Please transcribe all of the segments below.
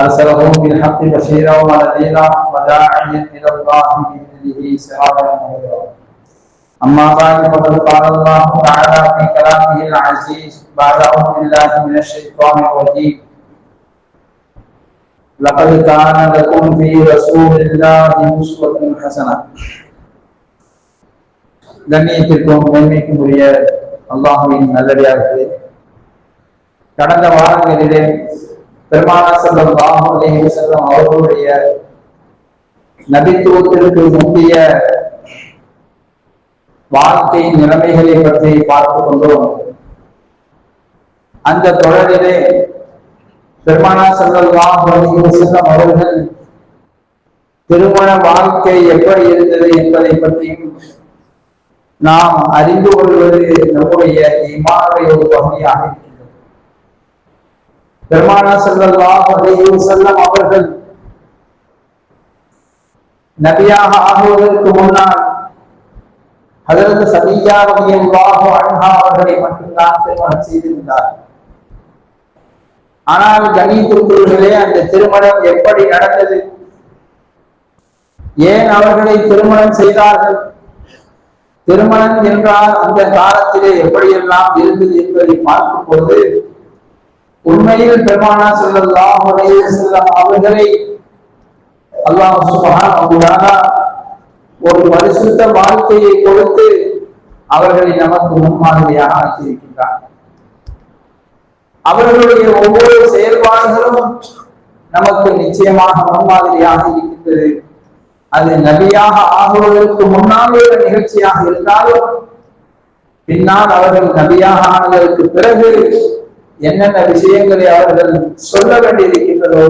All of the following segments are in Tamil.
أرسله بالحق بشيرا ونذيرا وداعيا إلى الله بإذنه سراجا منيرا أما بعد فقد قال الله تعالى في كلامه العزيز بعد أعوذ بالله من الشيطان الرجيم لقد كان لكم في رسول الله أسوة حسنة கண்ணியத்திற்கும் மேன்மைக்கும் உரிய அல்லாஹுவின் நல்லடியார்களே கடந்த வாரங்களிலே பெருமானா செல்லம் அலைஹி செல்லம் அவர்களுடைய நபித்துவத்திற்கு முக்கிய வாழ்க்கை நிலைமைகளை பற்றி பார்த்து கொண்டோம். அந்த தொடரிலே பெருமானா செல்லம் அலைஹி செல்லம் அவர்கள் திருமண வாழ்க்கை எப்படி இருந்தது என்பதை பற்றியும் நாம் அறிந்து கொள்வது நம்முடைய இமானுடைய ஒரு பகுதியாக பெருமானா செல்லல்லாஹ் அலைஹி செல்லம் அவர்கள் நபியாக ஆகுவதற்கு முன்னால் அதற்கு சதியா ரலியல்லாஹு அன்ஹா அவர்களை மட்டும்தான் திருமணம் செய்திருந்தார். ஆனால் கணித்துக்குள்களே அந்த திருமணம் எப்படி நடந்தது? ஏன் அவர்களை திருமணம் செய்தார்கள்? திருமணம் என்றால் அந்த காலத்திலே எப்படியெல்லாம் இருந்தது என்பதை பார்க்கும் போது உண்மையில் பெருமானா செல்லல்லாம் செல்லம் அவர்களை அல்லாஹ் சுபஹான ஒரு பரிசுத்த வாழ்க்கையை கொடுத்து அவர்களை நமக்கு முன்மாதிரியாக ஆக்கியிருக்கின்றார் அவர்களுடைய ஒவ்வொரு செயல்பாடுகளும் நமக்கு நிச்சயமாக முன்மாதிரியாக இருக்கின்றது. அது நபியாக ஆகுவதற்கு முன்னால் உள்ள நிகழ்ச்சியாக இருந்தாலும் பின்னால் அவர்கள் நபியாக ஆனதற்கு பிறகு என்னென்ன விஷயங்களை அவர்கள் சொல்ல வேண்டியிருக்கின்றதோ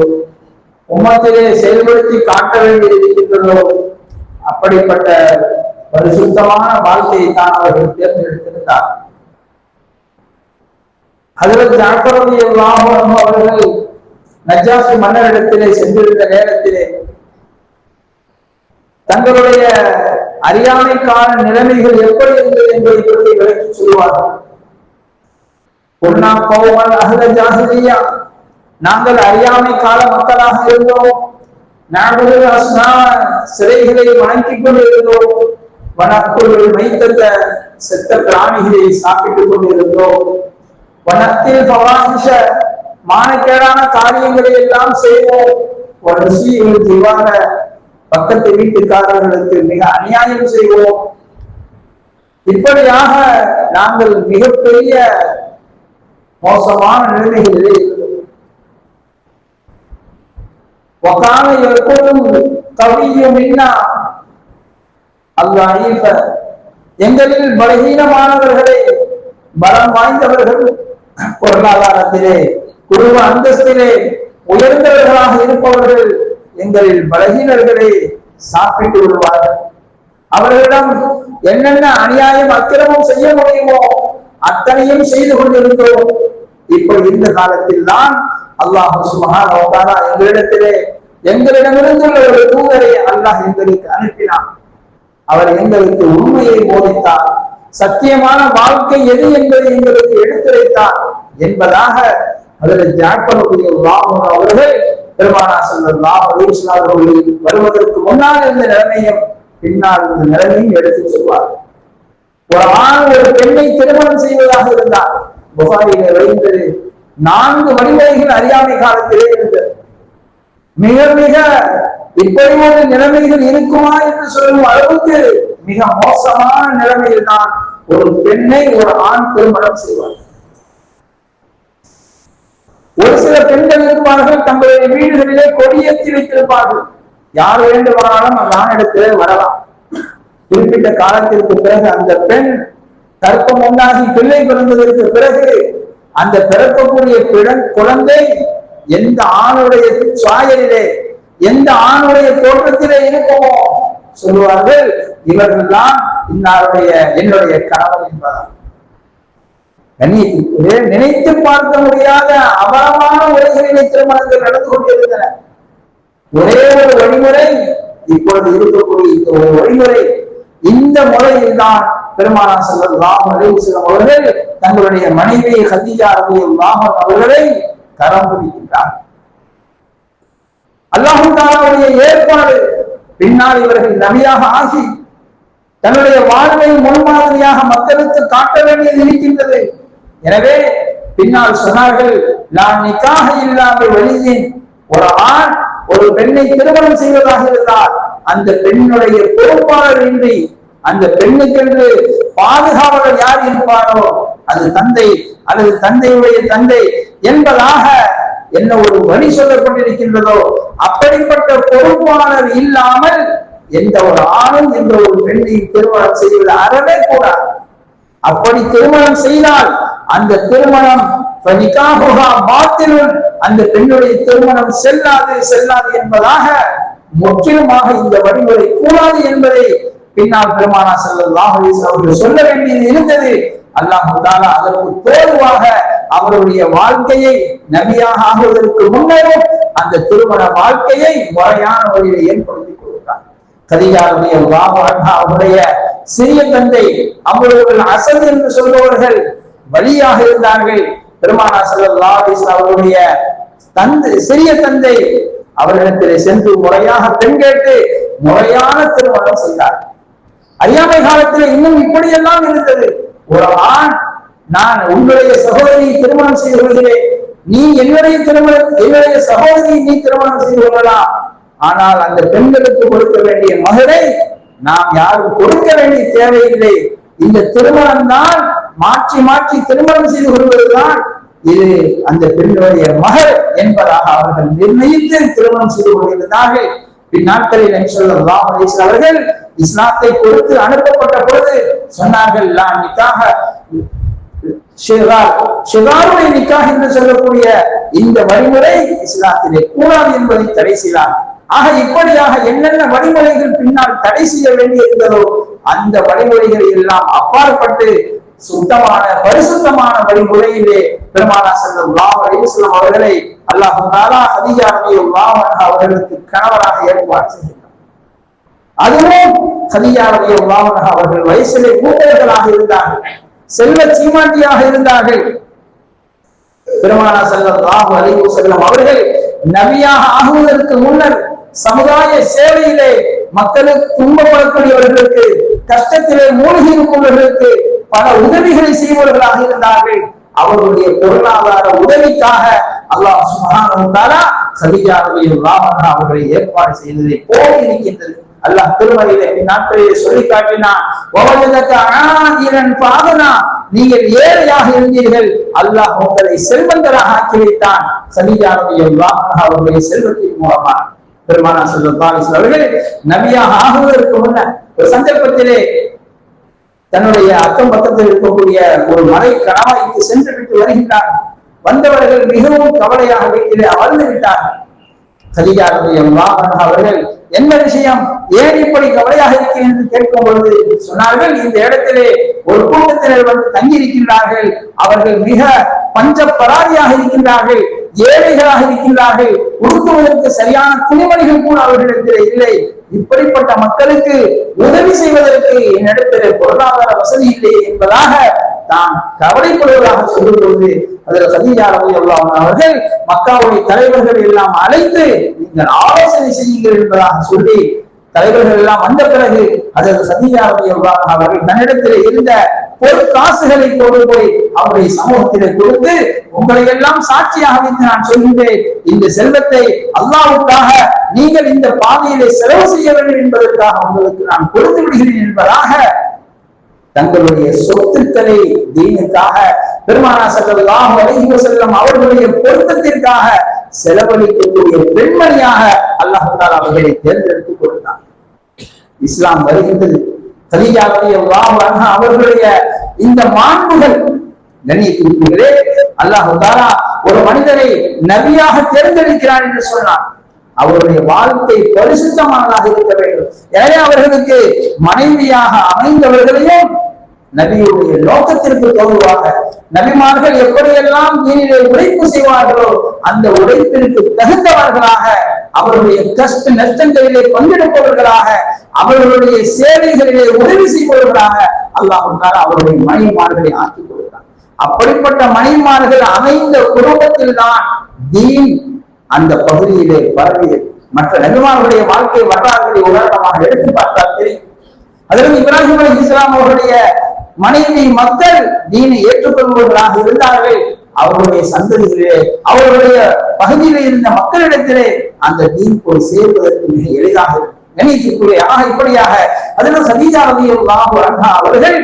உம்மத்திலே செயல்படுத்தி காட்ட வேண்டியிருக்கின்றதோ அப்படிப்பட்ட பரிசுத்தமான வாழ்க்கையை தான் அவர்கள் தேர்ந்தெடுத்திருந்தார். அதில் ஜாக்கிரதை எல்லாம் அவர்கள் நஜாசி மன்னரிடத்திலே சென்றிருந்த நேரத்திலே தங்களுடைய அறியாமைக்கான நிலைமைகள் எப்படி இருந்தது என்பதை பற்றி விளக்கி சொல்லுவார்கள். பொன்னா கோவன் அகல ஜாகிரியா நாங்கள் அறியாமை கால மக்களாக இருந்தோம். நாங்கள் சிறைகளை வணங்கிக் கொண்டிருந்தோம். வனக்குள் வைத்த செத்த பிராணிகளை சாப்பிட்டுக் கொண்டிருந்தோம். வனத்தில் பவாகிஷ மானக்கேடான காரியங்களை எல்லாம் செய்வோம். ஒரு ஜீவான பக்கத்து வீட்டுக்காரர்களுக்கு மிக அநியாயம் செய்வோம். இப்படியாக நாங்கள் மிகப்பெரிய மோசமான நிலைமைகளிலே وكان يقول قوي منا الضعيف எங்களில் பலகீனமானவர்களே பலம் வாய்ந்தவர்கள் பொருளாதாரத்திலே குடும்ப அந்தஸ்திலே உயர்ந்தவர்களாக இருப்பவர்கள் எங்களில் பலகீனர்களே சாப்பிட்டு விடுவார்கள் அவர்களிடம் என்னென்ன அநியாயம் அக்கிரமம் செய்ய முடியுமோ அத்தனையும் செய்து கொண்டிருந்தோம் இப்போ இந்த காலத்தில் தான் அல்லாஹ் சுமகானா எங்களிடத்திலே எங்களிடமிருந்து ஒரு தூதரை அல்லாஹ் எங்களுக்கு அனுப்பினான். அவர் எங்களுக்கு உண்மையை போதித்தார் சத்தியமான வாழ்க்கை எது என்பதை எங்களுக்கு எடுத்துரைத்தார் என்பதாக அதில் ஜாக்கனுடைய ராமன் அவர்கள் பெருமானா செல்வல்லாம் அவர்கள் வருவதற்கு முன்னால் இருந்த நிலைமையும் பின்னால் இருந்த நிலைமையும் எடுத்து சொல்வார் ஒரு ஆண் ஒரு பெண்ணை திருமணம் செய்வதாக இருந்தார். புகாரியில வைந்தது நான்கு வழிமுறைகள் அறியாமை காலத்திலே இருந்தது. மிக மிக இப்படி ஒரு நிலைமைகள் இருக்குமா என்று சொல்லும் அளவுக்கு மிக மோசமான நிலைமையில் தான் ஒரு பெண்ணை ஒரு ஆண் திருமணம் செய்வார் ஒரு சில பெண்கள் இருப்பார்கள் தங்களுடைய வீடுகளிலே கொடியேற்றி வைத்திருப்பார்கள். யார் வேண்டுமானாலும் அந்த ஆணிடத்திலே வரலாம். குறிப்பிட்ட காலத்திற்கு பிறகு அந்த பெண் கற்பம் உண்டாகி பிள்ளை பிறந்ததற்கு பிறகு அந்த பிறக்கக்கூடிய குழந்தை எந்த ஆணுடைய சாயலிலே எந்த ஆணுடைய தோற்றத்திலே இருக்குமோ சொல்லுவார்கள் இவர்கள் தான் இன்னாருடைய என்னுடைய கணவன் என்பதால் கண்ணியத்திற்கு நினைத்து பார்க்க முடியாத அபரமான உரைகளிலே திருமணங்கள் நடந்து கொண்டிருந்தன. ஒரே ஒரு வழிமுறை இப்பொழுது இருக்கக்கூடிய இந்த ஒரு வழிமுறை இந்த முறையில் தான் பெருமானா செல்லம் அலிவசலம் அவர்கள் தங்களுடைய மனைவி ஹதிஜா ரபியும் ராமன் அவர்களை கரம் பிடிக்கின்றார் அல்லாஹு தாலாவுடைய ஏற்பாடு பின்னால் இவர்கள் நபியாக ஆகி தன்னுடைய வாழ்வை முன்மாதிரியாக மக்களுக்கு காட்ட வேண்டியது இருக்கின்றது. எனவே பின்னால் சொன்னார்கள் நான் நிக்காக இல்லாமல் வெளியின் ஒரு ஆண் ஒரு பெண்ணை திருமணம் செய்வதாக இருந்தால் அந்த பெண்ணுடைய பொறுப்பாளர் இன்றி அந்த பெண்ணுக்கென்று பாதுகாவலர் யார் இருப்பாரோ அது தந்தை அல்லது தந்தையுடைய தந்தை என்பதாக என்ன ஒரு வழி சொல்லப்பட்டிருக்கின்றதோ அப்படிப்பட்ட பொறுப்பாளர் இல்லாமல் எந்த ஒரு ஆணும் என்ற ஒரு பெண்ணை திருமணம் செய்வது அறவே கூடாது. அப்படி திருமணம் செய்தால் அந்த திருமணம் அந்த பெண்ணுடைய திருமணம் செல்லாது செல்லாது என்பதாக முற்றிலுமாக இந்த வழிமுறை கூடாது என்பதை பின்னால் பெருமானா செல்லாம் அவர்கள் சொல்ல வேண்டியது இருந்தது. அல்லாஹு அதற்கு தேர்வாக அவருடைய வாழ்க்கையை நபியாக ஆகுவதற்கு முன்னரும் அந்த திருமண வாழ்க்கையை முறையான வழியில ஏற்படுத்தி கொடுத்தார். கதியாருடைய அவருடைய சிறிய தந்தை அவர்கள் அசல் என்று சொல்பவர்கள் வழியாக இருந்தார்கள். பெருமானா செல்லா அவருடைய தந்தை சிறிய தந்தை அவரிடத்திலே சென்று முறையாக பெண் கேட்டு முறையான திருமணம் செய்தார். அறியாமை காலத்தில் இன்னும் இப்படியெல்லாம் இருந்தது. ஒரு ஆண் நான் உங்களுடைய சகோதரியை திருமணம் செய்து கொள்கிறேன். நீ என்னுடைய திருமணம் என்னுடைய சகோதரியை நீ திருமணம் செய்து கொள்ளலாம் ஆனால் அந்த பெண்களுக்கு கொடுக்க வேண்டிய மகளை நாம் யாரும் கொடுக்க வேண்டிய தேவையில்லை. இந்த திருமணம் தான் மாற்றி மாற்றி திருமணம் செய்து கொள்வதுதான் இது அந்த பெண்ணுடைய மகள் என்பதாக அவர்கள் நிர்ணயித்து திருமணம் செய்து கொண்டிருந்தார்கள். பின்னாட்களில் அவர்கள் இஸ்லாத்தை பொறுத்து அனுப்பப்பட்ட பொழுது சொன்னார்கள் நிக்காக என்று சொல்லக்கூடிய இந்த வழிமுறை இஸ்லாத்திலே கூடாது என்பதை தடை செய்தார். ஆக இப்படியாக என்னென்ன வழிமுறைகள் பின்னால் தடை செய்ய வேண்டியிருந்ததோ அந்த வழிமுறைகளை எல்லாம் அப்பாற்பட்டு சுத்தமான பரிசுத்தமான வழிமுறையிலே பெருமானா செல்லும் லாம் அலிவசல்லம் அவர்களை அல்லாஹு தாலா அதிகாரமையும் அவர்களுக்கு கணவராக ஏற்பாடு செய்கிறார் அதுவும் சதியாவுடைய உலாவனாக அவர்கள் வயசிலே மூத்தவர்களாக இருந்தார்கள் செல்வ சீமாட்டியாக இருந்தார்கள். பெருமானா செல்லம் ராகு அலிவு செல்லம் அவர்கள் நபியாக ஆகுவதற்கு முன்னர் சமுதாய சேவையிலே மக்களுக்கு துன்பப்படக்கூடியவர்களுக்கு கஷ்டத்திலே மூழ்கி இருப்பவர்களுக்கு பல உதவிகளை செய்வர்களாக இருந்தார்கள். அவர்களுடைய பொருளாதார உதவிக்காக அல்லாஹ் சுமகான சதிஜாவுடைய அவர்களை ஏற்பாடு செய்ததை போல இருக்கின்றது. அல்லாஹ் திருமலையில நாட்களிலே சொல்லி காட்டினான் நீங்கள் ஏழையாக இருந்தீர்கள். அல்லாஹ் உங்களை செல்வந்தராக ஆக்கி வைத்தான் சதிஜாவுடைய அவருடைய செல்வத்தின் மூலமாக. பெருமானா செல்வம் அவர்கள் நபியாக ஆகுவதற்கு முன்ன ஒரு சந்தர்ப்பத்திலே தன்னுடைய அக்கம் பக்கத்தில் இருக்கக்கூடிய ஒரு மலை கணவாய்க்கு சென்று விட்டு வருகின்றார். வந்தவர்கள் மிகவும் கவலையாக வீட்டிலே அமர்ந்து விட்டார்கள். கலிகாருடைய அவர்கள் என்ன விஷயம்? ஏன் இப்படி கவலையாக இருக்கிறேன் என்று கேட்கும் பொழுது சொன்னார்கள் இந்த இடத்திலே ஒரு கூட்டத்தினர் வந்து தங்கி இருக்கின்றார்கள் அவர்கள் மிக பஞ்ச பராதியாக இருக்கின்றார்கள் ஏழைகளாக இருக்கின்றார்கள். உடுத்துவதற்கு சரியான துணிமணிகள் கூட அவர்களிடத்தில் இல்லை. இப்படிப்பட்ட மக்களுக்கு உதவி செய்வதற்கு என்னிடத்தில் பொருளாதார வசதி இல்லை என்பதாக தான் கவலைப்படுவதாக சொல்லும் பொழுது அதில் சதியாரவை அவர்கள் மக்காவுடைய தலைவர்கள் எல்லாம் அழைத்து நீங்கள் ஆலோசனை செய்யுங்கள் என்பதாக சொல்லி தலைவர்கள் எல்லாம் வந்த பிறகு அதற்கு சதியாரவை அவர்கள் தன்னிடத்தில் இருந்த ஒரு காசுகளை கொண்டு போய் அவருடைய சமூகத்திலே கொடுத்து உங்களை எல்லாம் சாட்சியாக வைத்து நான் சொல்கின்றேன். இந்த செல்வத்தை அல்லாவுக்காக நீங்கள் இந்த பாதையிலே செலவு செய்ய வேண்டும் என்பதற்காக உங்களுக்கு நான் கொடுத்து விடுகிறேன் என்பதாக தங்களுடைய சொத்துக்களை தீனுக்காக பெருமானா செல்லாம் வலைஹி செல்லும் அவர்களுடைய பொருத்தத்திற்காக செலவழிக்கக்கூடிய பெண்மணியாக அல்லாஹால அவர்களை தேர்ந்தெடுத்துக் கொடுத்தார் இஸ்லாம் வருகின்றது. அவர்களுடைய இந்த மாண்புகள். கண்ணியத்திற்குகளே அல்லாஹு தாலா ஒரு மனிதரை நபியாக தேர்ந்தெடுக்கிறார் என்று சொன்னார் அவருடைய வாழ்க்கை பரிசுத்தமானதாக இருக்க வேண்டும். எனவே அவர்களுக்கு மனைவியாக அமைந்தவர்களையும் நபியுடைய நோக்கத்திற்கு தோல்வாக நபிமார்கள் எப்படியெல்லாம் தீனிலே உழைப்பு செய்வார்களோ அந்த உழைப்பிற்கு தகுந்தவர்களாக அவருடைய கஷ்ட நஷ்டங்களிலே பங்கெடுப்பவர்களாக அவர்களுடைய சேவைகளிலே உதவி செய்பவர்களாக அல்லாஹ் அவருடைய மனைவிமார்களை ஆக்கிக் கொள்கிறார் அப்படிப்பட்ட மனைவிமார்கள் அமைந்த குடும்பத்தில் தான் தீன் அந்த பகுதியிலே பரவியது. மற்ற நபிமார்களுடைய வாழ்க்கை வரலாறுகளை உதாரணமாக எடுத்து பார்த்தால் தெரியும். அதிலும் இப்ராஹிம் அலி இஸ்லாம் அவருடைய மனைவி மக்கள் தீனை ஏற்றுக்கொள்பவர்களாக இருந்தார்கள். அவருடைய சந்ததிகளிலே அவருடைய பகுதியிலே இருந்த மக்களிடத்திலே அந்த தீன் போய் சேர்வதற்கு மிக எளிதாக நினைக்கக்கூடிய கணிக்கக்கூடிய ஆக இப்படியாக அதிலும் சதீஜாவதியாக ரலியல்லாஹு அவர்கள்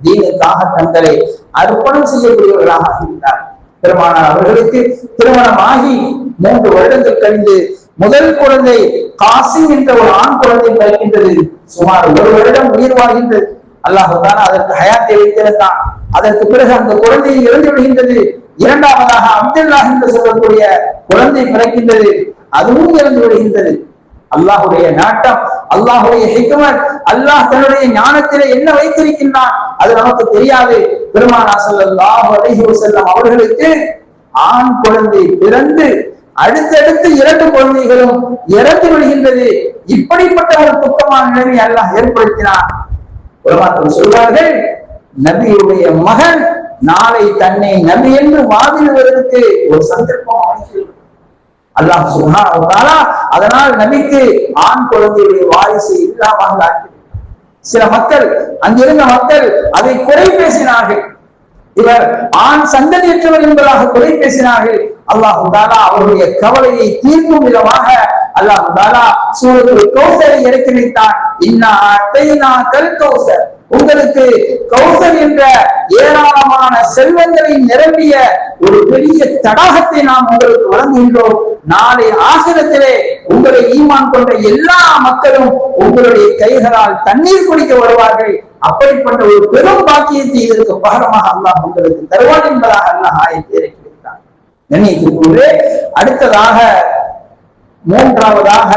தீனுக்காக தங்களை அர்ப்பணம் செய்யக்கூடியவர்களாக இருந்தார் பெருமானார் அவர்களுக்கு திருமணமாகி மூன்று வருடங்கள் கழிந்து முதல் குழந்தை காசிம் என்ற ஒரு ஆண் குழந்தை பிறக்கின்றது. சுமார் ஒரு வருடம் உயிர் வாழ்கின்றது. தான் அதற்கு ஹயாத்தை வைத்திருந்தான் அதற்கு பிறகு அந்த குழந்தையை இறந்து விடுகின்றது. இரண்டாவதாக அப்துல்லாஹ் என்று சொல்லக்கூடிய குழந்தை பிறக்கின்றது அதுவும் இறந்து விடுகின்றது அல்லாஹுடைய நாட்டம் அல்லாஹுடைய ஹிக்மத் அல்லாஹ் தன்னுடைய ஞானத்திலே என்ன வைத்திருக்கின்றான் அது நமக்கு தெரியாது. பெருமானா ஸல்லல்லாஹு அலைஹி வஸல்லம் அவர்களுக்கு ஆண் குழந்தை பிறந்து அடுத்தடுத்து இரண்டு குழந்தைகளும் இறந்து விடுகின்றது. இப்படிப்பட்ட ஒரு துக்கமான நிலைமை அல்லாஹ் ஏற்படுத்தினான். உலமாக்கள் சொல்வார்கள் நபியுடைய மகன் நாளை தன்னை நபி என்று வாதிடுவதற்கு ஒரு சந்தர்ப்பம் அமைக்கிறது. அல்லாஹ் சொன்னா அதனால் நபிக்கு ஆண் குழந்தையுடைய வாரிசு இல்லாமல் சில மக்கள் அங்கிருந்த மக்கள் அதை குறை பேசினார்கள். இவர் ஆண் சந்ததியற்றவர் என்பதாக குறை பேசினார்கள். அல்லாஹு தாலா அவருடைய கவலையை தீர்க்கும் விதமாக அல்லாஹு தாலா சூரத்தில் கௌசரை இறக்கி வைத்தார். இன்னா அத்தைனா கல் கௌசர். உங்களுக்கு கௌசர் என்ற ஏராளமான செல்வங்களை நிரம்பிய ஒரு பெரிய தடாகத்தை நாம் உங்களுக்கு வழங்குகின்றோம். நாளை ஆசிரத்திலே உங்களை ஈமான் கொண்ட எல்லா மக்களும் உங்களுடைய கைகளால் தண்ணீர் குடிக்க வருவார்கள். அப்படிப்பட்ட ஒரு பெரும் பாக்கியத்தை இதற்கு பகரமாக அல்லாஹ் உங்களுக்கு தருவான் என்பதாக அல்லாஹ் ஆயத்தை இறக்கி வைத்தார் அடுத்ததாக மூன்றாவதாக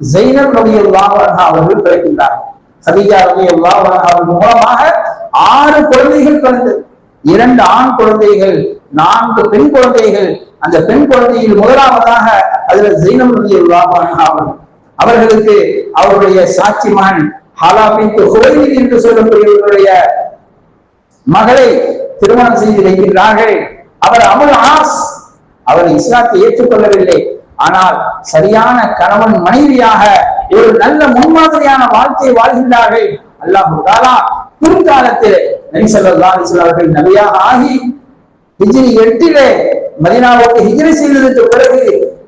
ஜெயினல் ரலியல்லாஹு அன்ஹா அவர்கள் பிறக்கின்றார்கள். சதிஜா அவர்கள் மூலமாக ஆறு குழந்தைகள் பிறந்தது. இரண்டு ஆண் குழந்தைகள் நான்கு பெண் குழந்தைகள். அந்த பெண் குழந்தையில் முதலாவதாக அதுல ஜெயினப் அவர்கள். அவர்களுக்கு அவருடைய சாட்சி மகன் ஹாலாபின் ஹுவைலித் என்று சொல்லக்கூடியவர்களுடைய மகளை திருமணம் செய்து வைக்கின்றார்கள். அவர் அமுல் ஆஸ் அவர் இஸ்லாத்தை ஏற்றுக்கொள்ளவில்லை. ஆனால் சரியான கணவன் மனைவியாக ஒரு நல்ல முன்மாதிரியான வாழ்க்கையை வாழ்கின்றார்கள். அல்லாஹு தாலா பிற்காலத்தில் நபி அவர்கள் நபியாக ஆகி ஹிஜிரி எட்டிலே மதினாவுக்கு ஹிஜிரி செய்ததற்கு பிறகு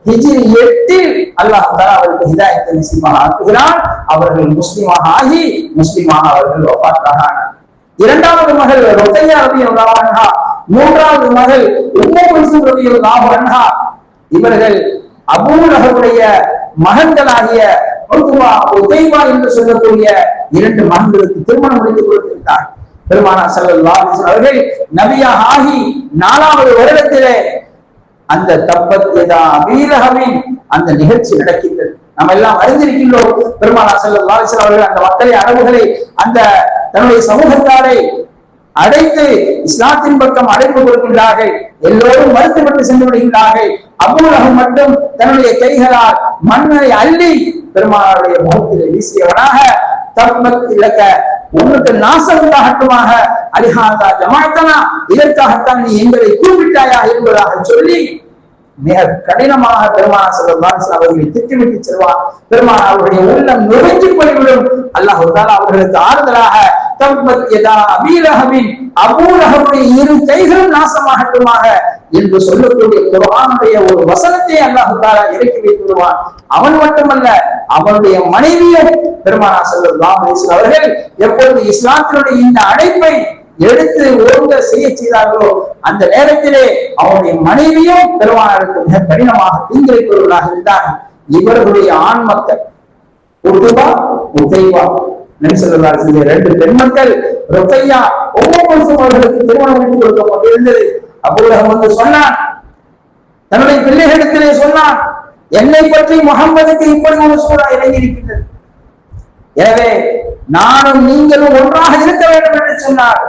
ஹிஜிரி எட்டில் அல்லாஹ் தாலா அவருக்கு ஹிதாயத்தை நசீபாக ஆக்குகிறான். அவர்கள் முஸ்லிமாக ஆகி முஸ்லிமாக அவர்கள் ஒப்பாத்தாக இரண்டாவது மகள் ரொத்தையா ரவி அன்ஹா மூன்றாவது மகள் உம்மு குல்சும் ரலியல்லாஹு அன்ஹா. இவர்கள் அபூ லஹபுடைய மகன்களாகிய உத்வா உதைவா என்று சொல்லக்கூடிய இரண்டு மகன்களுக்கு திருமணம் முடித்து கொடுத்திருந்தார் பெருமானா ஸல்லல்லாஹு அவர்கள் நபியாக ஆகி நாலாவது வருடத்திலே அந்த தப்பத் எதா அந்த நிகழ்ச்சி நடக்கின்றது. நம்ம எல்லாம் அறிந்திருக்கின்றோம் பெருமானா ஸல்லல்லாஹு அவர்கள் அந்த மக்களை அரபுகளை அந்த தன்னுடைய சமூகத்தாரை அடைத்து இஸ்லாத்தின் பக்கம் அழைப்பு கொடுக்கின்றார்கள். எல்லோரும் மறுத்துவிட்டு சென்று விடுகின்றார்கள். அபூலகம் மட்டும் தன்னுடைய கைகளால் மண்ணை அள்ளி பெருமானாருடைய முகத்திலே வீசியவனாக தப்பத் இலக்க உனக்கு நாசம் உண்டாகட்டுமாக அலிஹாதா ஜமாத்தனா இதற்காகத்தான் நீ எங்களை கூப்பிட்டாயா என்பதாக சொல்லி மிக கடினமாக பெருமானா செல்வான் அவர்களை திட்டமிட்டு செல்வான். பெருமான் அவருடைய உள்ளம் நுழைஞ்சு போய்விடும். அல்லாஹ் அவர்களுக்கு ஆறுதலாக தப்பத் யதா இரு கைகளும் நாசமாகட்டுமாக என்று சொல்லக்கூடிய குரானுடைய ஒரு வசனத்தை அல்லாஹு தாரா இறக்கி வைத்து விடுவான் அவன் மட்டுமல்ல அவனுடைய மனைவியும் பெருமானா செல்வம் அவர்கள் எப்பொழுது இஸ்லாத்தினுடைய இந்த அழைப்பை எடுத்து ஓங்க செய்ய செய்தார்களோ அந்த நேரத்திலே அவனுடைய மனைவியும் பெருமானாருக்கு மிக கடினமாக தீங்கிழைப்பவர்களாக இருந்தார் இவர்களுடைய ஆண் மக்கள் உதைவா உத்தைவா நெரிசல்லார் செஞ்ச ரெண்டு பெண் மக்கள் ரொக்கையா ஒவ்வொரு அவர்களுக்கு திருமணம் முடித்து கொடுக்கப்பட்டிருந்தது. அப்பொழுது அவன் வந்து சொன்னான் தன்னுடைய பிள்ளைகளிடத்திலே சொன்னான் என்னை பற்றி முகம்மதுக்கு இப்படி ஒரு சூறா இறங்கி இருக்கின்றது எனவே நானும் நீங்களும் ஒன்றாக இருக்க வேண்டும் என்று சொன்னார்.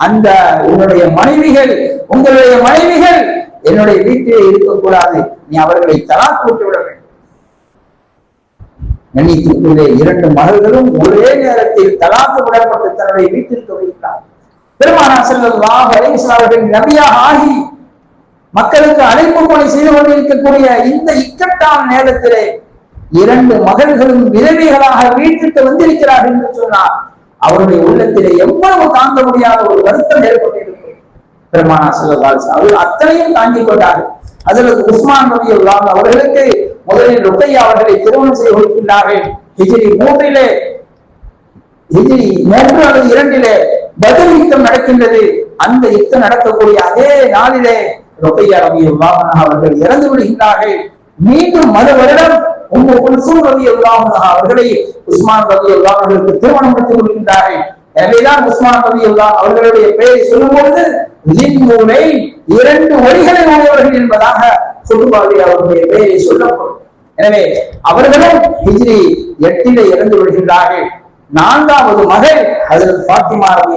அந்த உன்னுடைய மனைவிகள் உங்களுடைய மனைவிகள் என்னுடைய வீட்டிலே இருக்கக்கூடாது. நீ அவர்களை தலாத்து விட்டு விட வேண்டும். எண்ணிக்கைக்குள்ளே இரண்டு மகள்களும் ஒரே நேரத்தில் தலாக்கு விடப்பட்டு தன்னுடைய வீட்டிற்கு வைத்தார். பெருமானா செல்லம் அவர்கள் நபியாக ஆகி மக்களுக்கு அழைப்பு பணி செய்து கொண்டிருக்கக்கூடிய இந்த இக்கட்டான நேரத்திலே இரண்டு மகள்களும் விதவைகளாக வீட்டிற்கு வந்திருக்கிறார்கள் என்று சொன்னார் அவருடைய உள்ளத்திலே எவ்வளவு தாங்க முடியாத ஒரு வருத்தம் ஏற்பட்டிருக்கும் பெருமானா செல்லவால் அவர்கள் அத்தனையும் தாங்கிக் கொண்டார்கள். அதில் உஸ்மான் நபி அவர்களுக்கு முதலில் ருக்கையா அவர்களை திருமணம் செய்து கொடுக்கின்றார்கள் ஹிஜிரி மூன்றிலே ஹிஜிரி மூன்று அல்லது இரண்டிலே பதில் யுத்தம் நடக்கின்றது. அந்த யுத்தம் நடக்கக்கூடிய அதே நாளிலே ருக்கையா ரவி அவர்கள் இறந்து விடுகின்றார்கள். மீண்டும் மறு வருடம் உங்கள் குல்சூம் ரவி அவர்களை உஸ்மான் ரவி அவர்களுக்கு திருமணம் நடத்தி கொள்கின்றார்கள். எனவேதான் உஸ்மான் ரவி அவர்களுடைய பெயரை சொல்லும் பொழுது இரண்டு வழிகளை உடையவர்கள் என்பதாக சுற்றுபாதி அவருடைய பெயரை சொல்லப்படும். எனவே அவர்களும் ஹிஜ்ரி எட்டில இறந்து விடுகின்றார்கள். நான்காவது மகள் அதில் பாத்திமா ரவி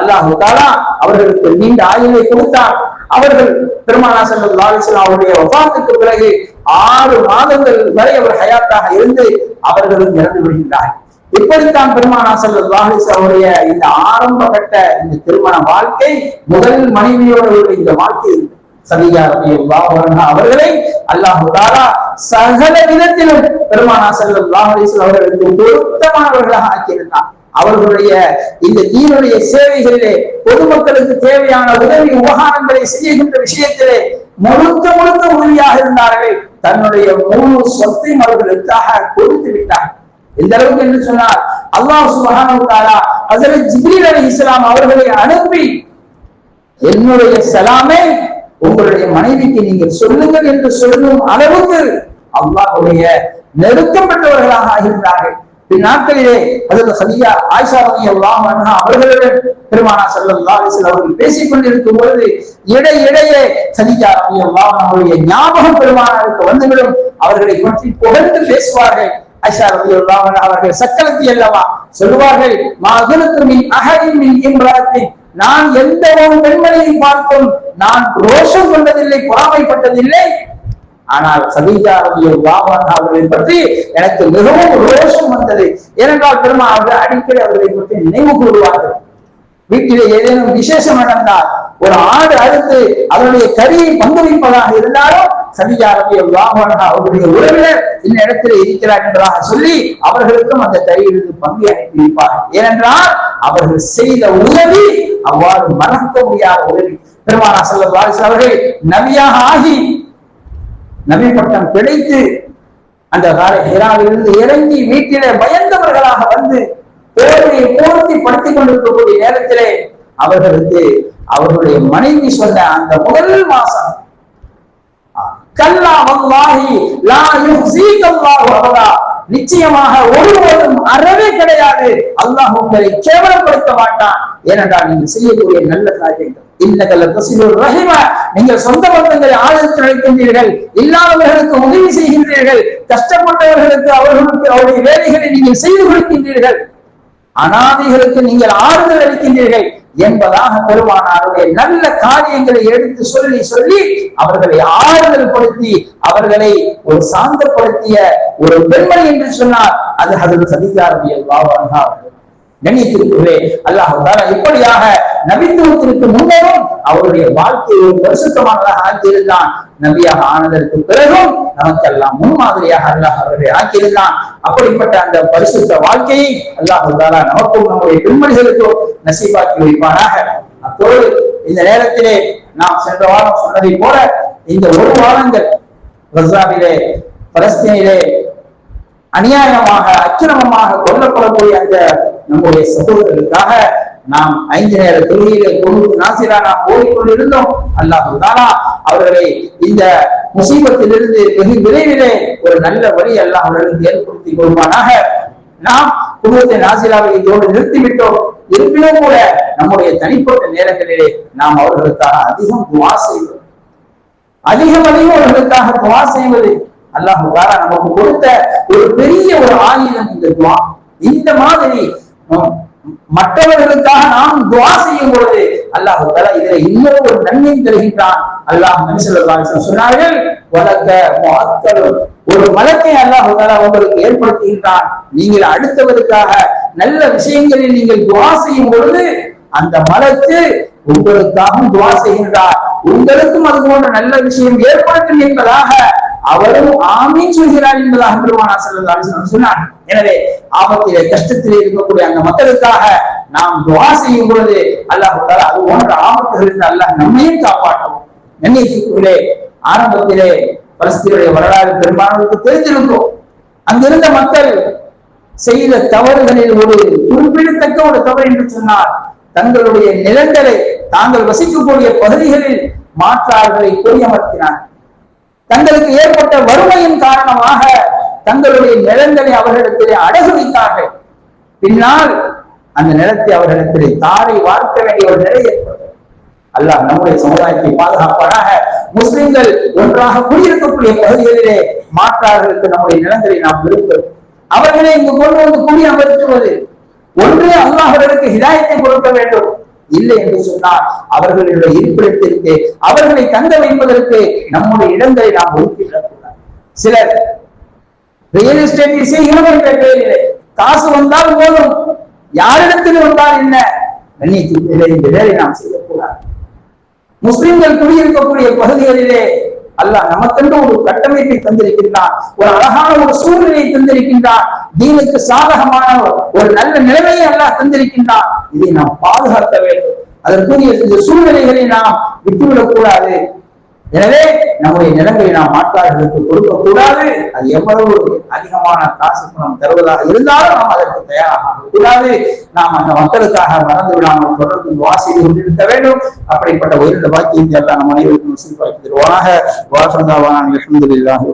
அல்லாஹு தாலா அவர்களுக்கு நீண்ட ஆயுளை கொடுத்தார். அவர்கள் பெருமானா செல்லும் அவருடைய வபாத்துக்கு பிறகு ஆறு மாதங்கள் வரை அவர் ஹயாத்தாக இருந்து அவர்களும் இறந்து விடுகின்றார் இப்படித்தான் பெருமானா செல்லும் அவருடைய இந்த ஆரம்ப கட்ட இந்த திருமண வாழ்க்கை முதல் மனைவியோடு இந்த வாழ்க்கை சதியா அவர்களை அல்லாஹு தாரா சகல விதத்திலும் பெருமானா செல்லும் அவர்களுக்கு பொருத்தமானவர்களாக ஆக்கியிருந்தார் அவர்களுடைய இந்த தீனுடைய சேவைகளிலே பொதுமக்களுக்கு தேவையான உதவி உபகாரங்களை செய்கின்ற விஷயத்திலே முழுக்க முழுக்க உறுதியாக இருந்தார்கள். தன்னுடைய முழு சொத்தையும் அவர்களுக்காக கொடுத்து விட்டார் எந்த அளவுக்கு என்று சொன்னார் அல்லாஹ் சுபஹானுத்தாலா ஹசரத் ஜிப்ரீல் அலி இஸ்லாம் அவர்களை அனுப்பி என்னுடைய சலாமே உங்களுடைய மனைவிக்கு நீங்கள் சொல்லுங்கள் என்று சொல்லும் அளவுக்கு அல்லாஹுடைய நெருக்கப்பட்டவர்களாக ஆகின்றார்கள். பின்னாட்களிலே அதில் சதியா ஆயிஷா ரவி அல்லாஹ் அவர்களுடன் பெருமானா செல்லல்லா அவர்கள் பேசிக் கொண்டிருக்கும் பொழுது இடை இடையே சதியா ரவி அவருடைய ஞாபகம் பெருமானாருக்கு வந்துவிடும் அவர்களை பற்றி புகழ்ந்து பேசுவார்கள். ஐஷா ரவி அல்லாஹ் அவர்கள் சக்கரத்தி அல்லவா? சொல்லுவார்கள் மகளுக்கு மின் அகரின் மின் இம்ராத்தின் நான் எந்த ஒரு பெண்மணியை பார்த்தும் நான் ரோஷம் கொண்டதில்லை பொறாமைப்பட்டதில்லை. ஆனால் சதீஜா அவர்களை பற்றி எனக்கு மிகவும் ரோஷம் வந்தது. ஏனென்றால் பெருமா அவர்கள் அடிக்கடி அவர்களை பற்றி நினைவு கூறுவார்கள். வீட்டிலே ஏதேனும் விசேஷம் நடந்தால் ஒரு ஆடு அறுத்து அதனுடைய கரியை பங்களிப்பதாக இருந்தாலும் சதிஜா ரவி அவருடைய உறவினர் இந்த இடத்துல இருக்கிறார் என்றாக சொல்லி அவர்களுக்கும் அந்த கரியிலிருந்து பங்கு அனுப்பி வைப்பார் ஏனென்றால் அவர்கள் செய்த உதவி அவ்வாறு மறக்க முடியாத உதவி. பெருமானா வாரிசு அவர்கள் நவியாக ஆகி நவி பட்டம் கிடைத்து அந்த ஹிராவிலிருந்து இறங்கி வீட்டிலே பயந்தவர்களாக வந்து போர்வையை போர்த்தி படுத்திக் கொண்டிருக்கக்கூடிய நேரத்திலே அவர்களுக்கு அவர்களுடைய மனைவி சொன்ன அந்த முதல் மாசம் கல்லா வல்லாஹி லா யுஹ்ஸீகல்லாஹு அபதா நிச்சயமாக ஒருவரும் அறவே கிடையாது. அல்லாஹ் உங்களை கேவலப்படுத்த மாட்டான். ஏனென்றால் நீங்கள் செய்யக்கூடிய நல்ல காரியங்கள். நீங்கள் சொந்த பந்தங்களை ஆதரித்து அழைக்கின்றீர்கள். இல்லாதவர்களுக்கு உதவி செய்கின்றீர்கள். கஷ்டப்பட்டவர்களுக்கு அவர்களுக்கு அவருடைய வேலைகளை நீங்கள் செய்து கொடுக்கின்றீர்கள். அனாதிகளுக்கு நீங்கள் ஆறுதல் அளிக்கின்றீர்கள் என்பதாக பெருமானாருடைய நல்ல காரியங்களை எடுத்து சொல்லி சொல்லி அவர்களை ஆறுதல் படுத்தி அவர்களை ஒரு சாந்தப்படுத்திய ஒரு பெண்மணி என்று சொன்னார். அது அதில் சதிகாரவியல் பாபாங்க கணியத்திற்குள்ளே அல்லாஹால இப்படியாக நபித்துவத்திற்கு முன்னரும் அவருடைய வாழ்க்கையை பரிசுத்தமானதாக ஆக்கியிருந்தான். நபியாக ஆனதற்கு பிறகும் நமக்கெல்லாம் முன்மாதிரியாக அல்லாஹ் அவர்களை ஆக்கியிருந்தான். அப்படிப்பட்ட அந்த பரிசுத்த வாழ்க்கையை அல்லாஹாலா நமக்கும் நம்முடைய பெண்மணிகளுக்கும் நசீபாக்கி வைப்பானாக. அத்தோடு இந்த நேரத்திலே நாம் சென்ற வாரம் சொன்னதை போல இந்த ஒரு வாரங்கள் கசாவிலே பலஸ்தீனிலே அநியாயமாக அச்சுரமமாக கொல்லப்படக்கூடிய அந்த நம்முடைய சகோதரர்களுக்காக நாம் ஐந்து நேர தொழுகையிலே கொண்டு நாசிரா நாம் ஓடிக்கொண்டிருந்தோம். அல்லாஹு தானா அவர்களை இந்த முசீபத்திலிருந்து வெகு விரைவிலே ஒரு நல்ல வழி அல்லாஹ் அவர்களுக்கு ஏற்படுத்தி கொள்வானாக நாம் குடும்பத்தை நாசிராவை இதோடு நிறுத்திவிட்டோம். இருப்பினும் கூட நம்முடைய தனிப்பட்ட நேரங்களிலே நாம் அவர்களுக்காக அதிகம் துவா செய்வோம். அதிகம் அதிகம் அவர்களுக்காக துவா செய்வது அல்லாஹ் நமக்கு கொடுத்த ஒரு பெரிய ஒரு ஆயுதம் இந்த துவா. இந்த மாதிரி மற்றவர்களுக்காக நாம் துவா செய்யும் பொழுது அல்லாஹ் தலா இதுல இன்னொரு ஒரு நன்மை தருகின்றான். அல்லாஹ் மனுஷன் சொன்னார்கள் வழக்க ஒரு மலத்தை அல்லாஹ் தலா உங்களுக்கு ஏற்படுத்துகின்றான். நீங்கள் அடுத்தவருக்காக நல்ல விஷயங்களில் நீங்கள் துவா செய்யும் பொழுது அந்த மலத்து உங்களுக்காகவும் துவா செய்கின்றார். உங்களுக்கும் அது போன்ற நல்ல விஷயம் ஏற்படுத்தும் என்பதாக அவரும் ஆமீன் சொல்கிறார் என்பதாக பெருமானா செல்வதால் சொன்னார். எனவே ஆபத்திலே கஷ்டத்திலே இருக்கக்கூடிய அந்த மக்களுக்காக நாம் துவா செய்யும் பொழுது அல்லாஹ் அது போன்ற ஆபத்துகளில் அல்லாஹ் நம்மையும் காப்பாற்றும். நன்னிக்குள்ளே ஆரம்பத்திலே பலஸ்தீனுடைய வரலாறு பெரும்பான்மைக்கு தெரிஞ்சிருக்கும் அங்கிருந்த மக்கள் செய்த தவறுகளில் ஒரு குறிப்பிடத்தக்க ஒரு தவறு என்று சொன்னால் தங்களுடைய நிலங்களை தாங்கள் வசிக்கக்கூடிய பகுதிகளில் மாற்றார்களை பொறியமர்த்தினார் தங்களுக்கு ஏற்பட்ட வறுமையின் காரணமாக தங்களுடைய நிலங்களை அவர்களிடத்திலே அடகு வைத்தார்கள். பின்னால் அந்த நிலத்தை அவர்களிடத்திலே தாரை வார்க்க வேண்டிய ஒரு நிலை அல்லாஹ் நம்முடைய சமுதாயத்தை பாதுகாப்பானாக முஸ்லிம்கள் ஒன்றாக குடியிருக்கக்கூடிய பகுதிகளிலே மாற்றார்களுக்கு நம்முடைய நிலங்களை நாம் விரும்புவது அவர்களை இங்கு கொண்டு வந்து குடியமர்த்துவது. ஒன்று அல்லாஹர்களுக்கு ஹிதாயத்தை கொடுக்க வேண்டும். இல்லை என்று சொன்னால் அவர்களுடைய இருப்பிடத்திற்கு அவர்களை தங்க வைப்பதற்கு நம்முடைய இடங்களை நாம் ஒதுக்கிவிடக்கூடாது சிலர் ரியல் எஸ்டேட் செய்கிறோம் என்ற பெயரிலே காசு வந்தால் போதும். யாரிடத்தில் வந்தால் என்ன? இந்த வேலை நாம் செய்யக்கூடாது முஸ்லிம்கள் குடியிருக்கக்கூடிய பகுதிகளிலே அல்ல நமக்கென்று ஒரு கட்டமைப்பை தந்திருக்கின்றான். ஒரு அழகான ஒரு சூழ்நிலையை தந்திருக்கின்றான். தீனுக்கு சாதகமான ஒரு நல்ல நிலைமையை அல்லாஹ் தந்திருக்கின்றான். இதை நாம் பாதுகாக்க வேண்டும். அதற்குரிய இந்த சூழ்நிலைகளை நாம் விட்டுவிடக் கூடாது எனவே நம்முடைய நிலங்களை நாம் மாற்றார்களுக்கு கொடுக்க கூடாது அது எவ்வளவு அதிகமான காசு பணம் தருவதாக இருந்தாலும் நாம் அதற்கு தயாராக கூடாது. நாம் அந்த மக்களுக்காக மறந்து விடாமல் தொடர்ந்து வாசித்து கொண்டிருக்க வேண்டும். அப்படிப்பட்ட உயர்ந்த பாக்கியத்தை எல்லாம் நம் அனைவருக்கும் வாசந்தாவான அலமதுல்லாஹ்